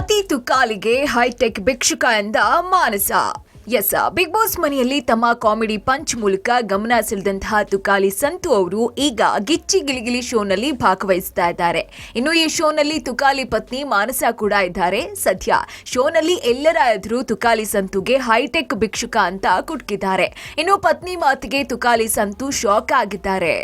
ಪತಿ ತುಕಾಲಿಗೆ ಹೈಟೆಕ್ ಭಿಕ್ಷುಕ ಎಂದ ಮಾನಸ. S big boss ಮನೆಯಲ್ಲಿ ತಮ್ಮ ಕಾಮಿಡಿ ಪಂಚ್ ಮೂಲಕ ಗಮನ ಸೆಳೆದಂತಹ ತುಕಾಲಿ ಸಂತು ಅವರು ಈಗ ಗಿಚ್ಚಿ ಗಿಲಿಗಿಲಿ ಶೋನಲ್ಲಿ ಭಾಗವಹಿಸ್ತಾ ಇದ್ದಾರೆ. ಇನ್ನು ಈ ಶೋನಲ್ಲಿ ತುಕಾಲಿ ಪತ್ನಿ ಮಾನಸ ಕೂಡ ಇದ್ದಾರೆ. ಸದ್ಯ ಶೋನಲ್ಲಿ ಎಲ್ಲರ ಎದುರು ತುಕಾಲಿ ಸಂತುಗೆ ಹೈಟೆಕ್ ಭಿಕ್ಷುಕ ಅಂತ ಕುಟ್ಕಿದ್ದಾರೆ. ಇನ್ನು ಪತ್ನಿ ಮಾತಿಗೆ ತುಕಾಲಿ ಸಂತು ಶಾಕ್ ಆಗಿದ್ದಾರೆ.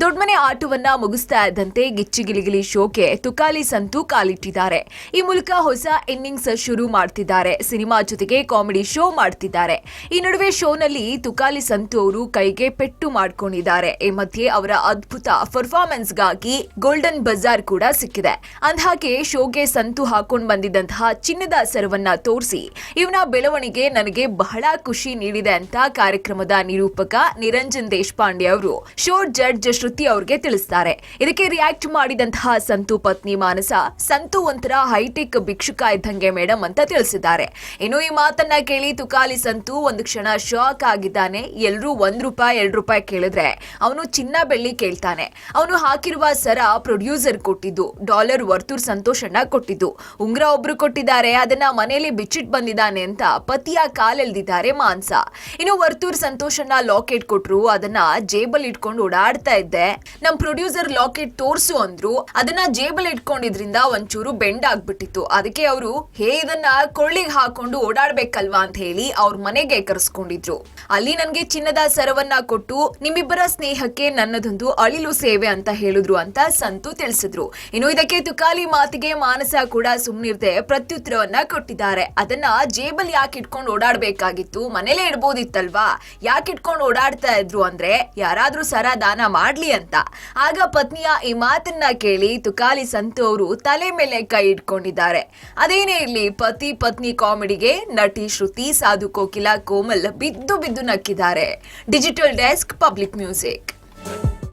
ದೊಡ್ಡಮನೆ ಆಟವನ್ನ ಮುಗಿಸ್ತಾ ಇದ್ದಂತೆ ಗಿಚ್ಚಿ ಗಿಲಿಗಿಲಿ ಶೋಗೆ ತುಕಾಲಿ ಸಂತು ಕಾಲಿಟ್ಟಿದ್ದಾರೆ. ಈ ಮೂಲಕ ಹೊಸ ಇನ್ನಿಂಗ್ಸ್ ಶುರು ಮಾಡ್ತಿದ್ದಾರೆ. ಸಿನಿಮಾ ಜೊತೆಗೆ ಕಾಮಿಡಿ ಶೋ ಮಾಡ್ತಿದ್ದಾರೆ ಈ ನಡುವೆ ಶೋನಲ್ಲಿ ತುಕಾಲಿ ಸಂತು ಅವರು ಕೈಗೆ ಪೆಟ್ಟು ಮಾಡ್ಕೊಂಡಿದ್ದಾರೆ. ಈ ಮಧ್ಯೆ ಅವರ ಅದ್ಭುತ ಪರ್ಫಾರ್ಮೆನ್ಸ್ಗಾಗಿ ಗೋಲ್ಡನ್ ಬಜಾರ್ ಕೂಡ ಸಿಕ್ಕಿದೆ. ಅಂದಹಾಗೆ, ಶೋಗೆ ಸಂತು ಹಾಕೊಂಡು ಬಂದಿದ್ದಂತಹ ಚಿನ್ನದ ಸರವನ್ನ ತೋರಿಸಿ, ಇವನ ಬೆಳವಣಿಗೆ ನನಗೆ ಬಹಳ ಖುಷಿ ನೀಡಿದೆ ಅಂತ ಕಾರ್ಯಕ್ರಮದ ನಿರೂಪಕ ನಿರಂಜನ್ ದೇಶಪಾಂಡೆ ಅವರು ಶೋ ಜಡ್ಜ್ ಶ್ರುತಿ ಅವ್ರಿಗೆ ತಿಳಿಸ್ತಾರೆ. ಇದಕ್ಕೆ ರಿಯಾಕ್ಟ್ ಮಾಡಿದಂತಹ ಸಂತು ಪತ್ನಿ ಮಾನಸ, ಸಂತು ಒಂಥರ ಹೈಟೆಕ್ ಭಿಕ್ಷುಕ ಇದ್ದಂಗೆ ಮೇಡಮ್ ಅಂತ ತಿಳಿಸಿದ್ದಾರೆ. ಇನ್ನು ಈ ಮಾತನ್ನ ಕೇಳಿ ತುಕಾಲಿ ಸಂತು ಒಂದು ಕ್ಷಣ ಶಾಕ್ ಆಗಿದ್ದಾನೆ. ಎಲ್ರೂ ಒಂದ್ ರೂಪಾಯಿ, ಎರಡು ರೂಪಾಯಿ ಕೇಳಿದ್ರೆ ಅವನು ಚಿನ್ನ ಬೆಳ್ಳಿ ಕೇಳ್ತಾನೆ. ಅವನು ಹಾಕಿರುವ ಸರ ಪ್ರೊಡ್ಯೂಸರ್ ಕೊಟ್ಟಿದ್ದು ಡಾಲರ್ ವರ್ತೂರ್ ಸಂತೋಷಣ್ಣ ಕೊಟ್ಟಿದ್ದು. ಉಂಗ್ರ ಒಬ್ರು ಕೊಟ್ಟಿದ್ದಾರೆ, ಅದನ್ನ ಮನೆಯಲ್ಲಿ ಬಿಚ್ಚಿಟ್ ಬಂದಿದ್ದಾನೆ ಅಂತ ಪತಿಯ ಕಾಲೆಳ್ದಿದ್ದಾರೆ ಮಾನ್ಸ. ಇನ್ನು ವರ್ತೂರ್ ಸಂತೋಷಣ್ಣ ಲಾಕೆಟ್ ಕೊಟ್ರು, ಅದನ್ನ ಜೇಬಲ್ ಇಟ್ಕೊಂಡು ಓಡಾಡ್ತಾ ಇದ್ದೆ. ನಮ್ ಪ್ರೊಡ್ಯೂಸರ್ ಲಾಕೆಟ್ ತೋರ್ಸು ಅಂದ್ರು, ಅದನ್ನ ಜೇಬಲ್ ಇಟ್ಕೊಂಡಿದ್ರಿಂದ ಒಂಚೂರು ಬೆಂಡ್ ಆಗ್ಬಿಟ್ಟಿತ್ತು. ಅದಕ್ಕೆ ಅವರು, ಹೇ, ಇದನ್ನ ಕೊಳ್ಳಿಗೆ ಹಾಕೊಂಡು ಓಡಾಡ್ಬೇಕಲ್ವಾ? ಅಂತ ಹೇಳಿ ಅವ್ರ ಮನೆಗೆ ಕರೆಸ್ಕೊಂಡಿದ್ರು. ಅಲ್ಲಿ ನನ್ಗೆ ಚಿನ್ನದ ಸರವನ್ನ ಕೊಟ್ಟು ನಿಮ್ಮಿಬ್ಬರ ಸ್ನೇಹಕ್ಕೆ ನನ್ನದೊಂದು ಅಳಿಲು ಸೇವೆ ಅಂತ ಹೇಳಿದ್ರು ಅಂತ ಸಂತು ತಿಳಿಸಿದ್ರು. ಇನ್ನು ಇದಕ್ಕೆ ತುಕಾಲಿ ಮಾತಿಗೆ ಮಾನಸ ಕೂಡ ಸುಮ್ನಿರ್ದೆ ಪ್ರತ್ಯುತ್ತರವನ್ನ ಕೊಟ್ಟಿದ್ದಾರೆ. ಅದನ್ನ ಜೇಬಲ್ ಯಾಕೆ ಇಟ್ಕೊಂಡು ಓಡಾಡ್ಬೇಕಾಗಿತ್ತು? ಮನೇಲೆ ಇಡ್ಬೋದಿತ್ತಲ್ವಾ? ಯಾಕೆ ಇಟ್ಕೊಂಡು ಓಡಾಡ್ತಾ ಇದ್ರು ಅಂದ್ರೆ ಯಾರಾದ್ರೂ ಸರ ದಾನ ಮಾಡ್ಲಿ ಅಂತ. ಆಗ ಪತ್ನಿಯ ಈ ಮಾತನ್ನ ಕೇಳಿ ತುಕಾಲಿ ಸಂತು ಅವರು ತಲೆ ಮೇಲೆ ಕೈ ಇಟ್ಕೊಂಡಿದ್ದಾರೆ. ಅದೇನೇ ಇರ್ಲಿ, ಪತಿ ಪತ್ನಿ ಕಾಮಿಡಿಗೆ ನಟಿ ಶ್ರುತಿ ಸಾಧು ಕೋಕಿಲ ಕೋಮಲ್ ಬಿದ್ದು ಬಿದ್ದು ನಕ್ಕಿದ್ದಾರೆ. Digital desk public music